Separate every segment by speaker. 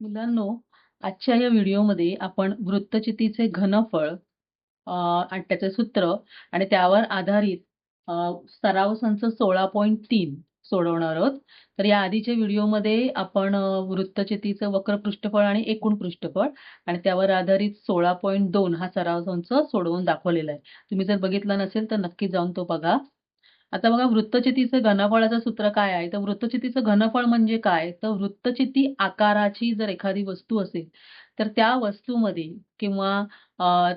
Speaker 1: मुलांनो, आजच्या या व्हिडिओमध्ये आपण वृत्तचितीचे घनफळ आणि त्याचे सूत्र आणि त्यावर आधारित सराव संच 16.3 सोडवणार आहोत. तर या आधीच्या व्हिडिओमध्ये आपण वृत्तचितीचं वक्र पृष्ठफळ आणि एकूण पृष्ठफळ आणि त्यावर आधारित 16.2 हा सराव संच सोडवून दाखवलेला आहे. तुम्ही जर बघितला नसेल तर नक्की जाऊन तो बघा. आता बघा वृत्तचितीचं घनफळाचं सूत्र काय आहे? तर वृत्तचितीचं घनफळ म्हणजे काय? तर वृत्तचिती आकाराची जर एखादी वस्तू असेल, तर त्या वस्तूमध्ये किंवा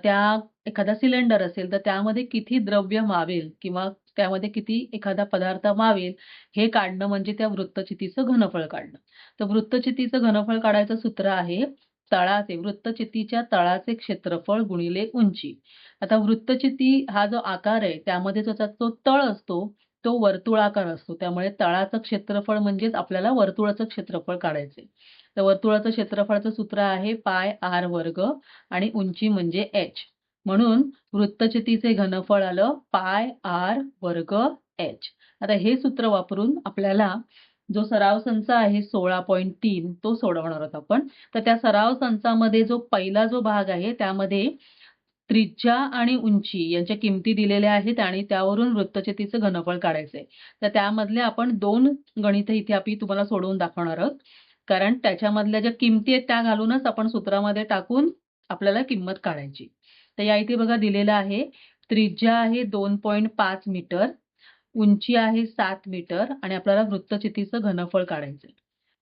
Speaker 1: त्या एखादा सिलेंडर असेल, तर त्यामध्ये किती द्रव्य मावेल किंवा त्यामध्ये किती एखादा पदार्थ मावेल, हे काढणं म्हणजे त्या वृत्तचितीचं घनफळ काढणं. तर वृत्तचितीचं घनफळ काढायचं सूत्र आहे तळाचे वृत्तचितीच्या तळाचे क्षेत्रफळ गुणिले उंची. आता वृत्तचिती हा जो आकार आहे त्यामध्ये त्याचा जो तळ असतो तो वर्तुळाकार असतो. त्यामुळे तळाचं क्षेत्रफळ म्हणजेच आपल्याला वर्तुळाचं क्षेत्रफळ काढायचंय. तर वर्तुळाचं क्षेत्रफळाचं सूत्र आहे पाय आर वर्ग आणि उंची म्हणजे एच. म्हणून वृत्तचितीचे घनफळ आलं पाय आर वर्ग एच. आता हे सूत्र वापरून आपल्याला जो सराव संच आहे 16.3 तो सोडवणार आहोत आपण. तर त्या सराव संचामध्ये जो पहिला जो भाग आहे त्यामध्ये त्रिज्या आणि उंची यांच्या किमती दिलेल्या आहेत आणि त्यावरून वृत्तचितीचं घनफळ काढायचंय. तर त्यामधले आपण दोन गणितं इथे आपण तुम्हाला सोडवून दाखवणार आहोत. कारण त्याच्यामधल्या ज्या किमती आहेत त्या घालूनच आपण सूत्रामध्ये टाकून आपल्याला किंमत काढायची. तर या इथे बघा दिलेलं आहे. त्रिज्या आहे 2.5 मीटर, उंची आहे सात मीटर आणि आपल्याला वृत्तचितीचं घनफळ काढायचंय.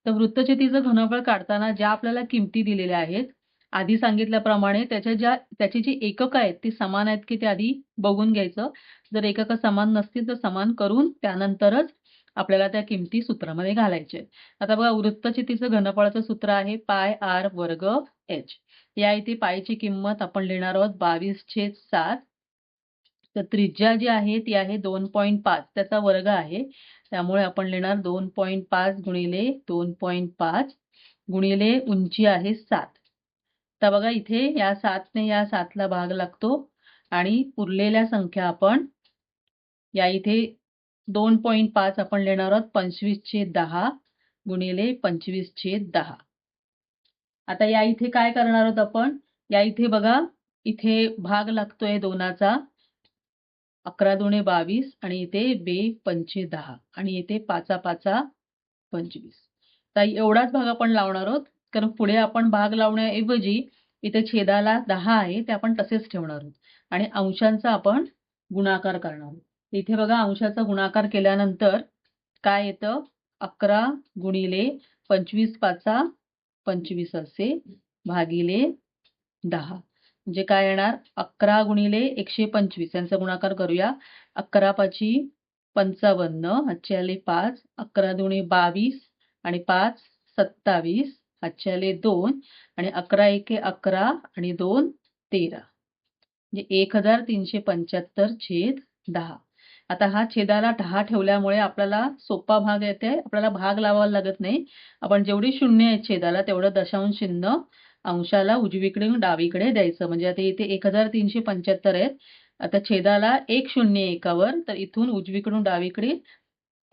Speaker 1: तर वृत्तचितीचं घनफळ काढताना ज्या आपल्याला किमती दिलेल्या आहेत, आधी सांगितल्याप्रमाणे त्याच्या ज्या त्याची जी एकक आहेत ती समान आहेत की ते आधी बघून घ्यायचं. जर एकक समान नसतील तर समान करून त्यानंतरच आपल्याला त्या किमती सूत्रामध्ये घालायचे आता बघा वृत्तचितीचं घनफळाचं सूत्र आहे पाय आर वर्ग एच. या इथे पायची किंमत आपण लिहिणार आहोत 22/7. तर त्रिज्या जी आहे ती आहे 2.5 त्याचा वर्ग आहे. त्यामुळे आपण लिहिणार 2.5 गुणिले 2.5 गुणिले उंची आहे सात तर बघा इथे या सातने या सातला भाग लागतो आणि उरलेल्या संख्या आपण या इथे 2.5 आपण लिहिणार आहोत 25/10 गुणिले 25/10. आता या इथे काय करणार आहोत आपण? या इथे बघा इथे भाग लागतोय दोनाचा अकरा दोने बावीस आणि इथे बे पंचे दहा आणि इथे पाचा पाचा 25. तर एवढाच भाग आपण लावणार आहोत. कारण पुढे आपण भाग लावण्याऐवजी इथे छेदाला दहा आहे ते आपण तसेच ठेवणार आहोत आणि अंशांचा आपण गुणाकार करणार आहोत. इथे बघा अंशाचा गुणाकार केल्यानंतर काय येतं 11 गुणिले 25 पाचा 25 असे भागिले दहा म्हणजे काय येणार? 11 गुणिले 125 यांचा गुणाकार करूया. 11 पाची 55 हातचे आले 5 11 दुणे 22 आणि 5 27 हातचे आले दोन. आणि 11 एके 11 आणि 2 13 म्हणजे 1375 छेद दहा. आता हा छेदाला दहा ठेवल्यामुळे आपल्याला सोपा भाग येते. आपल्याला भाग लावावा लागत नाही. आपण जेवढी शून्य आहेत छेदाला तेवढं दशांश चिन्ह अंशाला उजवीकडून डावीकडे द्यायचं. म्हणजे आता इथे 1375 आहेत. आता छेदाला एक शून्य एकावर तर इथून उजवीकडून डावीकडे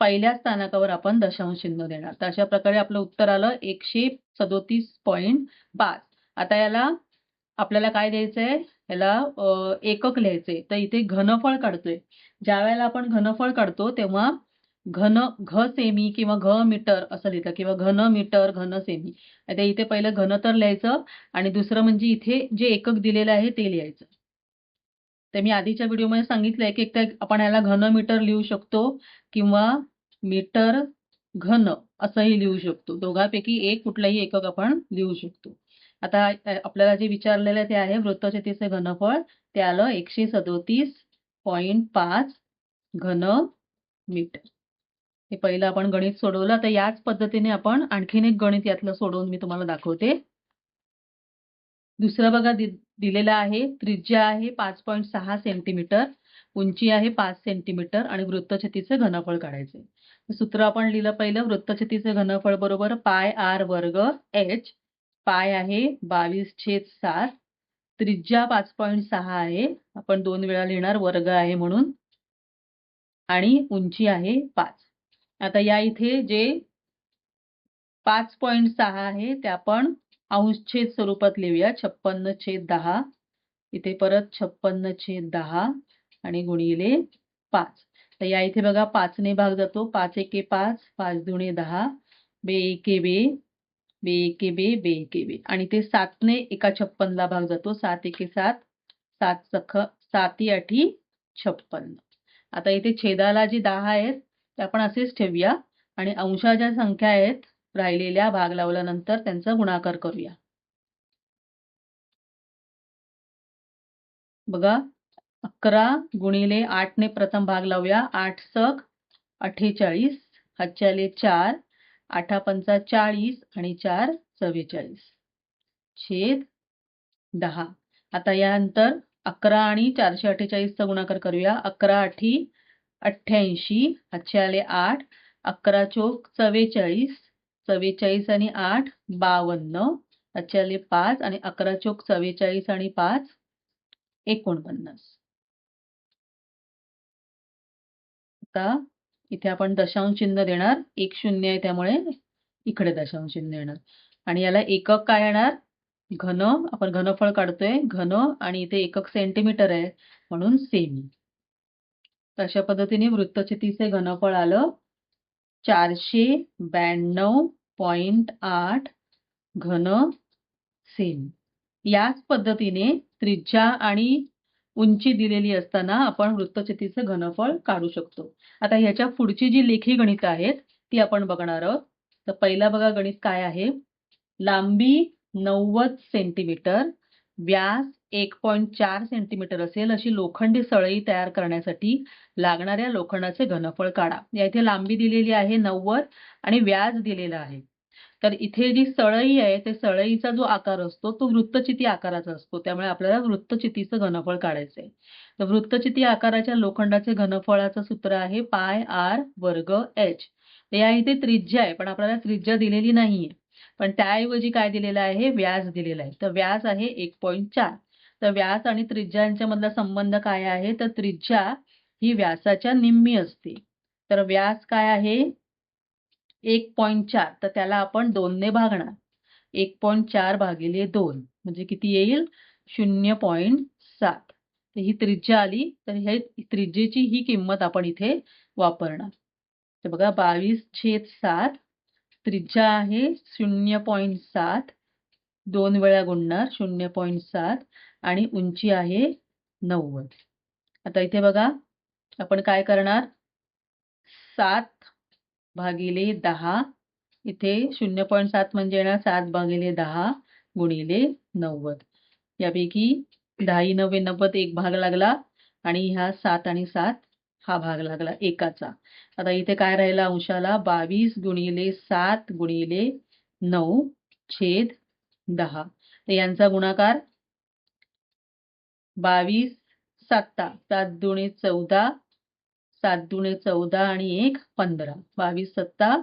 Speaker 1: पहिल्या स्थानकावर आपण दशांश चिन्ह देणार. तर अशा प्रकारे आपलं उत्तर आलं 137.5. आता याला आपल्याला काय द्यायचंय? याला एकक लिहायचंय. तर इथे घनफळ काढतोय. ज्या वेळेला आपण घनफळ काढतो तेव्हा घन घ सेमी किंवा घ मीटर असं लिहितं किंवा घन मीटर, घन सेमी. आता इथे पहिलं घन तर लिहायचं आणि दुसरं म्हणजे इथे जे एकक दिलेलं आहे ते लिहायचं. तर मी आधीच्या व्हिडिओमध्ये सांगितलंय की एकतर आपण याला घन मीटर लिहू शकतो किंवा मीटर घन असंही लिहू शकतो. दोघांपैकी एक कुठलंही एकक आपण लिहू शकतो. आता आपल्याला जे विचारलेलं ते आहे वृत्तचितीचे घनफळ ते आलं 137.5 घन मीटर. हे पहिलं आपण गणित सोडवलं. आता याच पद्धतीने आपण आणखीन एक गणित यातलं सोडवून मी तुम्हाला दाखवते. दुसरं बघा दि दिलेलं आहे त्रिज्या आहे 5.6 सेंटीमीटर, उंची आहे पाच सेंटीमीटर आणि वृत्तछतीचे घनफळ काढायचे. सूत्र आपण लिहिलं पहिलं वृत्तछतीचे घनफळ बरोबर पाय आर वर्ग एच. पाय आहे 22/7. त्रिज्या 5.6 आहे. आपण दोन वेळा लिहिणार वर्ग आहे म्हणून. आणि उंची आहे पाच आता या इथे जे पाच पॉईंट सहा आहे ते आपण अंशछेद स्वरूपात लिहूया. छप्पन्न छेद दहा. इथे परत छप्पन्न छेद दहा आणि गुणिले पाच. तर या इथे बघा पाचने भाग जातो. पाच एके पाच पाच दुणे दहा. बे एके बे बे एके बे बे एके बे. आणि ते सातने एका छप्पनला भाग जातो. सात एके सात सात सख साती आठी छप्पन्न. आता इथे छेदाला जे दहा आहेत ते आपण असेच ठेवूया. आणि अंशाच्या संख्या आहेत. राहिलेल्या भाग लावल्यानंतर त्यांचा गुणाकार करूया. बघा. अकरा गुणिले आठने प्रथम भाग लावूया. आठ सक अठ्ठेचाळीस. हातच्याले चार. आठा पंचा चाळीस आणि चार चव्वेचाळीस. छेद दहा. आता यानंतर अकरा आणि चारशे अठ्ठेचाळीसचा गुणाकार करूया. अकरा आठी अठ्ठ्याऐंशी हातचे आले आठ अकरा चोक चव्वेचाळीस चव्वेचाळीस आणि आठ बावन्न हातचे आले पाच आणि अकरा चोक चव्वेचाळीस आणि पाच एकोणपन्नास. आता इथे आपण दशांश चिन्ह देणार. एक शून्य आहे त्यामुळे इकडे दशांश चिन्ह येणार. आणि याला एकक काय येणार? घन. आपण घनफळ काढतोय. घन आणि इथे एकक सेंटीमीटर आहे. म्हणून सेमी. अशा पद्धतीने वृत्तचितीचे घनफळ आलं. चारशे ब्याण्णव पॉइंट आठ घन सेमी. याच पद्धतीने त्रिज्या आणि उंची दिलेली असताना आपण वृत्तचितीचं घनफळ काढू शकतो. आता ह्याच्या पुढची जी लेखी गणित आहेत ती आपण बघणार आहोत. तर पहिला बघा गणित काय आहे? लांबी नव्वद सेंटीमीटर व्यास एक पॉईंट चार सेंटीमीटर असेल अशी लोखंडी सळई तयार करण्यासाठी लागणाऱ्या लोखंडाचे घनफळ काढा. या इथे लांबी दिलेली आहे नव्वद आणि व्याज दिलेला आहे. तर इथे जी सळई आहे ते सळईचा जो आकार असतो तो वृत्तचिती आकाराचा असतो. त्यामुळे आपल्याला वृत्तचितीचं घनफळ काढायचं आहे तर वृत्तचिती आकाराच्या लोखंडाचे घनफळाचं सूत्र आहे पाय आर वर्ग एच. या इथे त्रिज्या आहे पण आपल्याला त्रिज्या दिलेली नाहीये. पण त्याऐवजी काय दिलेलं आहे? व्याज दिलेला आहे. तर व्याज आहे एक पॉईंट चार. तर व्यास आणि त्रिज्या यांच्या मधला संबंध काय आहे? तर त्रिज्या ही व्यासाच्या निम्मी असते. तर व्यास काय आहे? एक पॉईंट चार. तर त्याला आपण दोनने भागणार. एक पॉईंट चार भागिले दोन. म्हणजे किती येईल? शून्य पॉईंट सात. तर ही त्रिज्या आली. तर हे त्रिज्येची ही किंमत आपण इथे वापरणार. तर बघा बावीस छेद सात. त्रिज्या आहे शून्य पॉईंट सात. दोन वेळा गुणणार. शून्य पॉईंट सात. आणि उंची आहे नव्वद. आता इथे बघा आपण काय करणार? सात भागिले दहा. इथे शून्य पॉईंट सात म्हणजे येणार सात भागिले दहा गुणिले नव्वद. यापैकी दहाही नव्वे नव्वद एक भाग लागला आणि ह्या सात आणि सात हा भाग लागला एकाचा. आता इथे काय राहिला अंशाला बावीस गुणिले सात गुणिले नऊ छेद दहा. तर यांचा गुणाकार बावीस सत्ता सात दुणे चौदा सात दुणे चौदा आणि एक पंधरा. बावीस सत्ता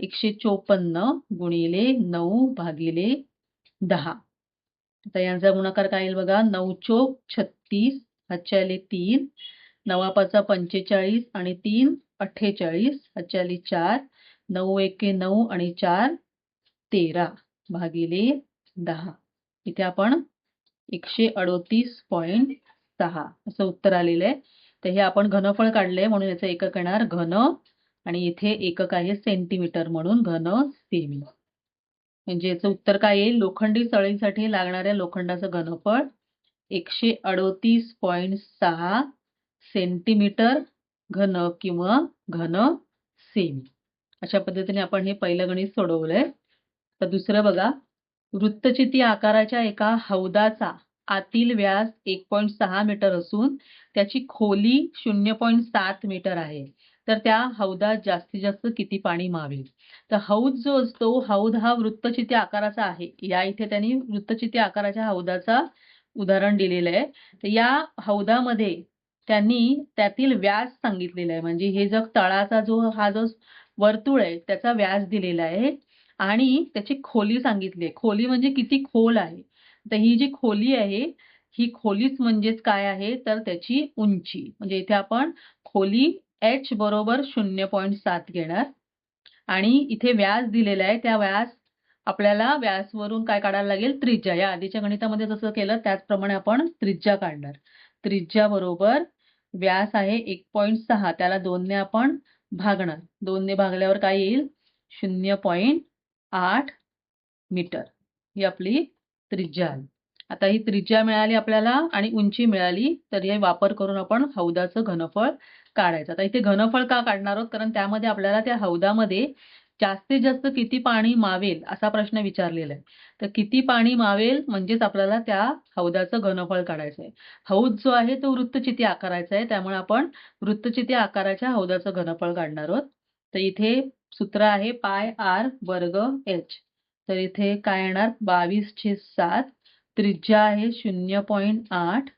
Speaker 1: एकशे चोपन्न गुणिले नऊ भागिले दहा. आता यांचा गुणाकार काय येईल बघा? नऊ चोक छत्तीस हातच्याले तीन नवापाचा पंचेचाळीस आणि तीन अठ्ठेचाळीस हातच्याले चार नऊ एके नऊ आणि चार तेरा भागिले दहा. इथे आपण एकशे अडोतीस पॉईंट सहा. असं उत्तर आलेलं आहे. तर हे आपण घनफळ काढलंय म्हणून याचं एकक येणार घन. आणि इथे एकक आहे सेंटीमीटर म्हणून घन सेमी. म्हणजे याचं उत्तर काय येईल? लोखंडी चळींसाठी लागणाऱ्या लोखंडाचं घनफळ एकशे अडोतीस पॉईंट सहा सेंटीमीटर घन किंवा घन सेमी. अशा पद्धतीने आपण हे पहिलं गणित सोडवलंय. तर दुसरं बघा. वृत्तचिती आकाराच्या एका हौदाचा आतील व्यास एक पॉईंट सहा मीटर असून त्याची खोली शून्य पॉईंट सात मीटर आहे. तर त्या हौदात जास्तीत जास्त किती पाणी मावेल? तर हौद जो असतो हौद हा वृत्तचिती आकाराचा आहे. या इथे त्यांनी वृत्तचिती आकाराच्या हौदाचा उदाहरण दिलेलं आहे. तर या हौदामध्ये त्यांनी त्यातील व्यास सांगितलेला आहे. म्हणजे हे जग तळाचा जो हा जो वर्तुळ आहे त्याचा व्यास दिलेला आहे. आणि त्याची खोली सांगितली आहे. खोली म्हणजे किती खोल आहे? तर ही जी खोली आहे ही खोलीच म्हणजेच काय आहे? तर त्याची उंची. म्हणजे इथे आपण खोली एच बरोबर शून्य पॉईंट सात घेणार. आणि इथे व्यास दिलेला आहे. त्या व्यास आपल्याला व्यासवरून काय काढायला लागेल? त्रिज्या. या आधीच्या गणितामध्ये जसं केलं त्याचप्रमाणे आपण त्रिज्या काढणार. त्रिज्या बरोबर व्यास आहे एक पॉईंट सहा. त्याला दोनने आपण भागणार. दोनने भागल्यावर काय येईल? शून्य पॉईंट आठ मीटर. ही आपली त्रिज्या आहे आता ही त्रिज्या मिळाली आपल्याला आणि उंची मिळाली तर हे वापर करून आपण हौदाचं घनफळ काढायचं. आता इथे घनफळ का काढणार आहोत? कारण त्यामध्ये आपल्याला त्या हौदामध्ये जास्तीत जास्त किती पाणी मावेल असा प्रश्न विचारलेला आहे. तर किती पाणी मावेल म्हणजेच आपल्याला त्या हौदाचं घनफळ काढायचं आहे. हौद जो आहे तो वृत्तचिती आकाराचा आहे. त्यामुळे आपण वृत्तचिती आकाराच्या हौदाचं घनफळ काढणार आहोत. तर इथे सूत्र आहे पाय आर वर्ग एच. तर इथे काय येणार? बावीस छेद सात. त्रिज्या आहे शून्य पॉईंट आठ.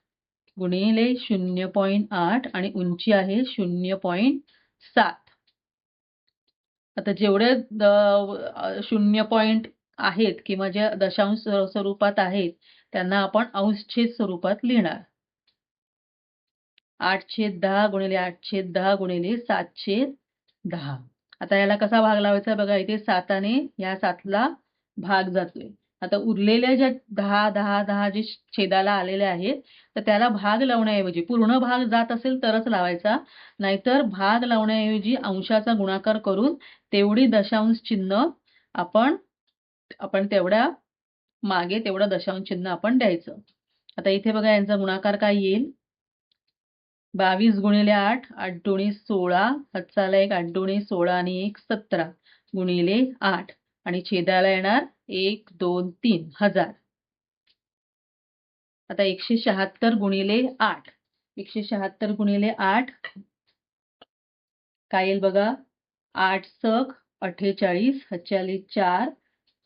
Speaker 1: गुणिले शून्य पॉईंट आठ आणि उंची आहे शून्य पॉईंट सात. आता जेवढे शून्य पॉईंट आहेत किंवा जे दशांश स्वरूपात आहेत त्यांना आपण अंशछेद स्वरूपात लिहिणार. आठ छेद दहा गुणिले आठ छेद दहा गुणिले सात छेद दहा. आता याला कसा भाग लावायचा? बघा इथे साताने या सातला भाग जातोय. आता उरलेल्या ज्या दहा दहा दहा जे छेदाला आलेले आहेत तर त्याला भाग लावण्याऐवजी पूर्ण भाग जात असेल तरच लावायचा. नाहीतर भाग लावण्याऐवजी अंशाचा गुणाकार करून तेवढी दशांश चिन्ह आपण आपण तेवढ्या मागे तेवढं दशांश चिन्ह आपण द्यायचं. आता इथे बघा यांचा गुणाकार काय येईल? बावीस गुणिले आठ आठ दोन्ही सोळा हातचाला एक आठ दोन्ही सोळा आणि एक सतरा गुणिले आठ. आणि छेदाला येणार एक दोन तीन हजार. आता एकशे शहात्तर गुणिले आठ. एकशे शहात्तर गुणिले आठ. काय येईल बघा? आठ सक अठ्ठेचाळीस हच्चाली चार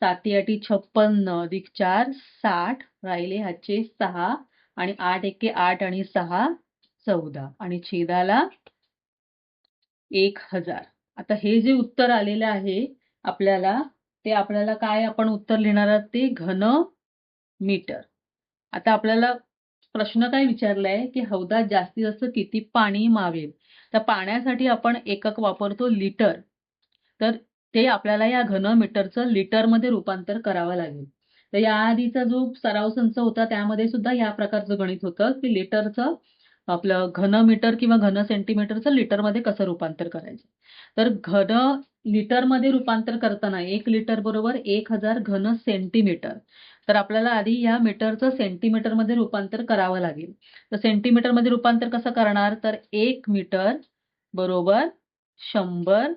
Speaker 1: साती आठी छप्पन्न अधिक चार साठ राहिले हातचे सहा. आणि आठ एके आठ आणि सहा चौदा आणि छेदाला एक हजार. आता हे जे उत्तर आलेलं आहे आपल्याला ते आपल्याला काय आपण उत्तर लिहिणार आहोत? ते घन मीटर. आता आपल्याला प्रश्न काय विचारलाय की हौदात जास्तीत जास्त किती पाणी मावेल? तर पाण्यासाठी आपण एकक वापरतो लिटर. तर ते आपल्याला या घन मीटरचं लिटरमध्ये रूपांतर करावं लागेल. तर या आधीचा जो सराव संच होता त्यामध्ये सुद्धा या प्रकारचं गणित होतं की लिटरचं आपलं घन मीटर किंवा घन सेंटीमीटरचं लिटरमध्ये कसं रूपांतर करायचं? तर घन लिटरमध्ये रूपांतर करताना एक लिटर बरोबर एक हजार घन सेंटीमीटर. तर आपल्याला आधी या मीटरचं सेंटीमीटरमध्ये रूपांतर करावं लागेल. तर सेंटीमीटरमध्ये रूपांतर कसं करणार? तर एक मीटर बरोबर शंभर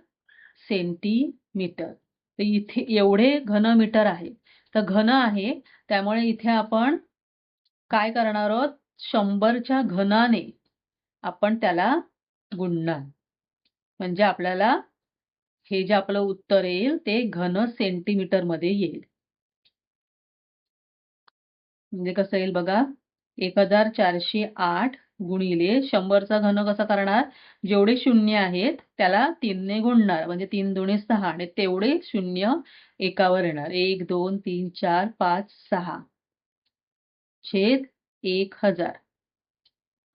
Speaker 1: सेंटीमीटर. तर इथे एवढे घन मीटर आहे. तर घन आहे त्यामुळे इथे आपण काय करणार आहोत? शंभरच्या घनाने आपण त्याला गुणणार. म्हणजे आपल्याला हे जे आपलं उत्तर येईल ते घन सेंटीमीटरमध्ये येईल. म्हणजे कसं येईल बघा? एक हजार चारशे आठ गुणिले शंभरचा घन कसा करणार? जेवढे शून्य आहेत त्याला तीनने गुणणार. म्हणजे तीन दोन्ही सहा आणि तेवढे शून्य एकावर येणार. एक दोन तीन चार पाच सहा. छेद एक हजार.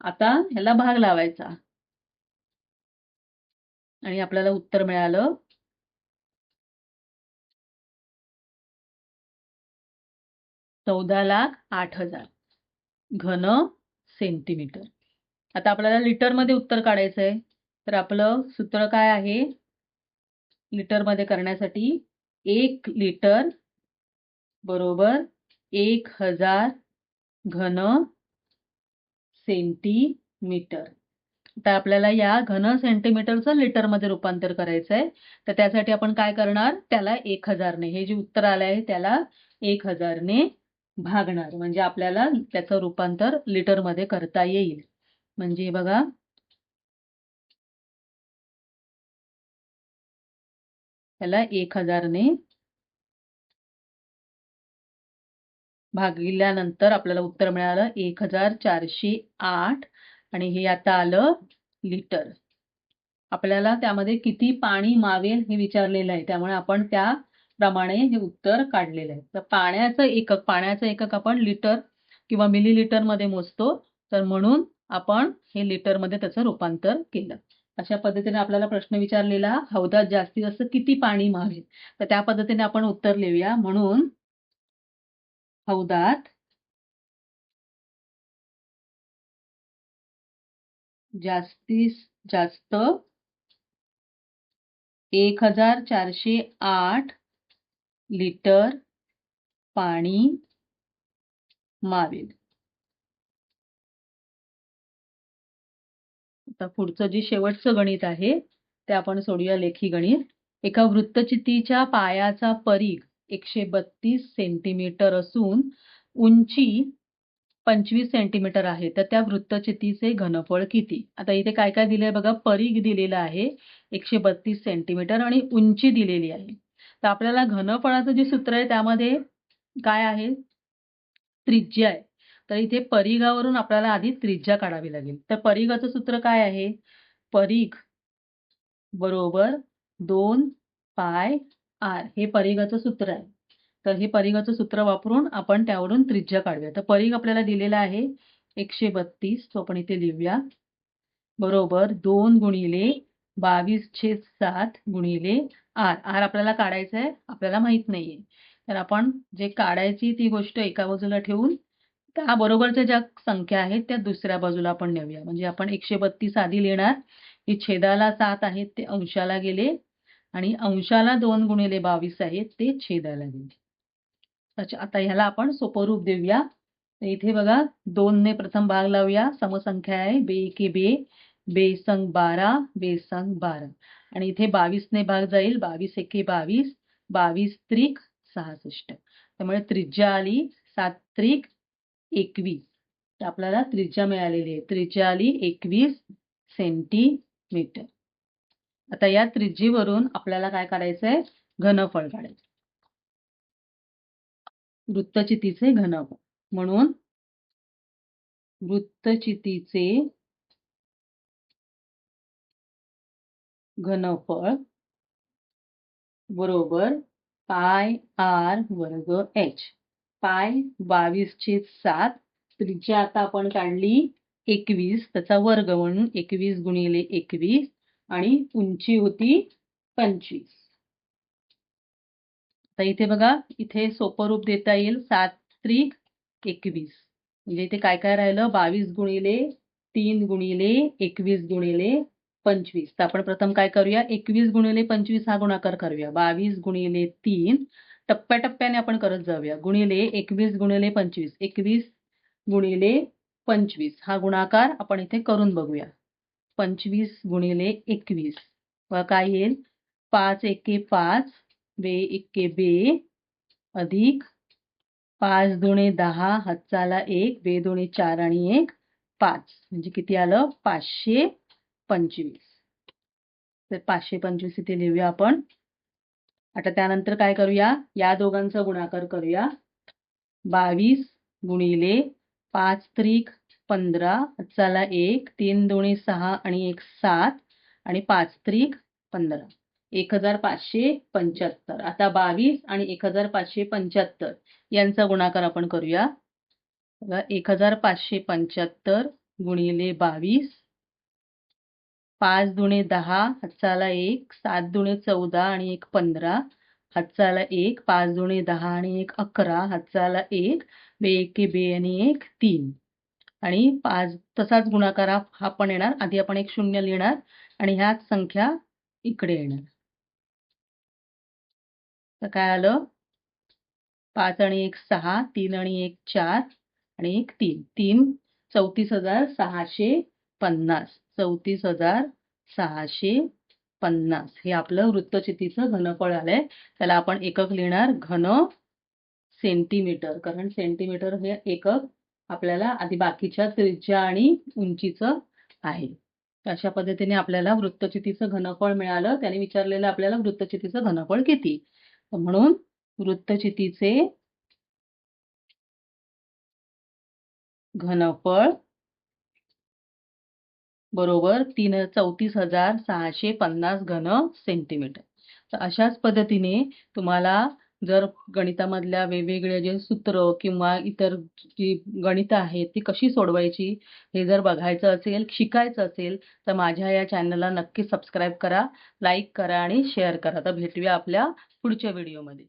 Speaker 1: आता ह्याला भाग लावायचा. आणि आपल्याला उत्तर मिळालं. चौदा लाख आठ हजार. घन सेंटीमीटर. आता आपल्याला लिटरमध्ये उत्तर काढायचं आहे तर आपलं सूत्र काय आहे? लिटरमध्ये करण्यासाठी एक लिटर बरोबर एक हजार घन सेंटीमीटर. तर आपल्याला या घन सेंटीमीटरचं लिटरमध्ये रूपांतर करायचं आहे तर त्यासाठी आपण काय करणार? त्याला एक हजारने. हे जे उत्तर आलं आहे त्याला एक हजारने भागणार. म्हणजे आपल्याला त्याचं रूपांतर लिटरमध्ये करता येईल. म्हणजे बघा. त्याला एक हजारने भागिल्यानंतर आपल्याला उत्तर मिळालं एक हजार चारशे आठ आणि हे आता आलं लिटर. आपल्याला त्यामध्ये किती पाणी मावेल हे विचारलेलं आहे. त्यामुळे आपण त्याप्रमाणे हे उत्तर काढलेलं आहे. तर पाण्याचं एकक पाण्याचं एकक आपण लिटर किंवा मिली मध्ये मोजतो. तर म्हणून आपण हे लिटरमध्ये त्याचं रूपांतर केलं. अशा पद्धतीने आपल्याला प्रश्न विचारलेला हौदात जास्तीत जास्त किती पाणी मावेल? तर त्या पद्धतीने आपण उत्तर लिहूया. म्हणून हौदात जास्तीत जास्त एक हजार चारशे आठ लिटर पाणी मावेल आता पुढचं जे शेवटचं गणित आहे ते आपण सोडूया लेखी गणित. एका वृत्तचितीच्या पायाचा परीघ एकशे बत्तीस सेंटीमीटर असून उंची पंचवीस सेंटीमीटर आहे. तर त्या वृत्तचितीचे घनफळ किती? आता इथे काय काय दिलंय बघा. परीघ दिलेला आहे. एकशे बत्तीस सेंटीमीटर आणि उंची दिलेली आहे. तर आपल्याला घनफळाचं जे सूत्र आहे त्यामध्ये काय आहे? त्रिज्या आहे. तर इथे परिघावरून आपल्याला आधी त्रिज्या काढावी लागेल. तर परिघाचं सूत्र काय आहे? परीघ बरोबर दोन पाय आर. हे परिघाचं सूत्र आहे. तर हे परिघाचं सूत्र वापरून आपण त्यावरून त्रिज्या काढूया. तर परिघ आपल्याला दिलेला आहे एकशे बत्तीस. तो आपण इथे लिहूया. बरोबर दोन गुणिले बावीस छेद सात गुणिले आर. आर आपल्याला काढायचं आहे. आपल्याला माहीत नाहीये. तर आपण जे काढायची ती गोष्ट एका बाजूला ठेवून त्या बरोबरच्या ज्या संख्या आहेत त्या दुसऱ्या बाजूला आपण नेऊया. म्हणजे आपण एकशे बत्तीस आधी लिहिणार. की छेदाला सात आहेत ते अंशाला गेले. आणि अंशाला दोन गुणिले बावीस आहेत ते छेदायला गेले. अच्छा आता ह्याला आपण सोपरूप देऊया. तर इथे बघा दोनने प्रथम भाग लावूया. समसंख्या आहे बे एके बे बेसंग बारा बेसंग बारा. आणि इथे बावीसने भाग जाईल बावीस एके बावीस बावीस त्रिक सहासष्ट. त्यामुळे त्रिज्या आली सात त्रिक एकवीस. तर आपल्याला त्रिज्या मिळालेली आहे. त्रिज्या आली एकवीस सेंटीमीटर. आता या त्रिज्येवरून आपल्याला काय काढायचंय? घनफळ काढायचं. वृत्तचितीचे घनफळ. म्हणून वृत्तचितीचे घनफळ बरोबर पाय आर वर्ग एच. पाय बावीस चे सात. त्रिज्या आता आपण काढली एकवीस. त्याचा वर्ग म्हणून एकवीस गुणिले एकवीस. आणि उंची होती पंचवीस. आता इथे बघा इथे सोपं रूप देता येईल सात त्रिक एकवीस. म्हणजे इथे काय काय राहिलं? बावीस गुणिले तीन गुणिले एकवीस गुणिले पंचवीस. तर आपण प्रथम काय करूया? एकवीस गुणिले पंचवीस हा गुणाकार करूया. बावीस गुणिले तीन टप्प्याटप्प्याने आपण करत जाऊया. गुणिले एकवीस गुणिले पंचवीस. एकवीस गुणिले पंचवीस हा गुणाकार आपण इथे करून बघूया. पंचवीस गुणिले एकवीस. व काय येईल? पाच एके पाच बे एके बे अधिक पाच दोणे दहा हातचाला एक बे दोणे चार आणि एक पाच. म्हणजे किती आलं? पाचशे पंचवीस. तर पाचशे पंचवीस इथे लिहूया आपण. आता त्यानंतर काय करूया? या दोघांचा गुणाकार करूया. बावीस गुणिले पाच त्रिक पंधरा चला एक तीन दोन्ही सहा आणि एक सात आणि पाच त्रिक पंधरा. एक हजार पाचशे पंच्याहत्तर. आता बावीस आणि एक हजार पाचशे पंच्याहत्तर. यांचा गुणाकार आपण करूया. एक हजार पाचशे पंच्याहत्तर गुणिले बावीस. पाच दुणे दहा हातचाला एक सात दुणे चौदा आणि एक पंधरा. हातचाला एक पाच दुणे दहा आणि एक अकरा. हातचाला एक बे एक बे आणि एक तीन. आणि पाच तसाच गुणाकार हा पण येणार. आधी आपण एक शून्य लिहिणार आणि ह्याच संख्या इकडे येणार. तर काय आलं? पाच आणि एक सहा तीन आणि एक चार आणि एक तीन. तीन चौतीस हजार सहाशे पन्नास. चौतीस हजार सहाशे पन्नास. हे आपलं वृत्तचितीचं घनफळ आलंय. त्याला आपण एकक लिहिणार. घन सेंटीमीटर. कारण सेंटीमीटर हे एकक आपल्याला आधी बाकीच्या त्रिज्या आणि उंचीचं आहे. अशा पद्धतीने आपल्याला वृत्तचितीचं घनफळ मिळालं. त्याने विचारलेलं आपल्याला वृत्तचितीचं घनफळ किती? म्हणून वृत्तचितीचे घनफळ बरोबर तीन चौतीस हजार सहाशे पन्नास घन सेंटीमीटर तर अशाच पद्धतीने तुम्हाला जर गणितामधल्या वेगवेगळे जे सूत्र किंवा इतर जी गणितं आहेत ती कशी सोडवायची हे जर बघायचं असेल, शिकायचं असेल तर माझ्या या चॅनलला नक्की सबस्क्राईब करा, लाईक करा आणि शेअर करा. तर भेटूया आपल्या पुढच्या व्हिडिओमध्ये.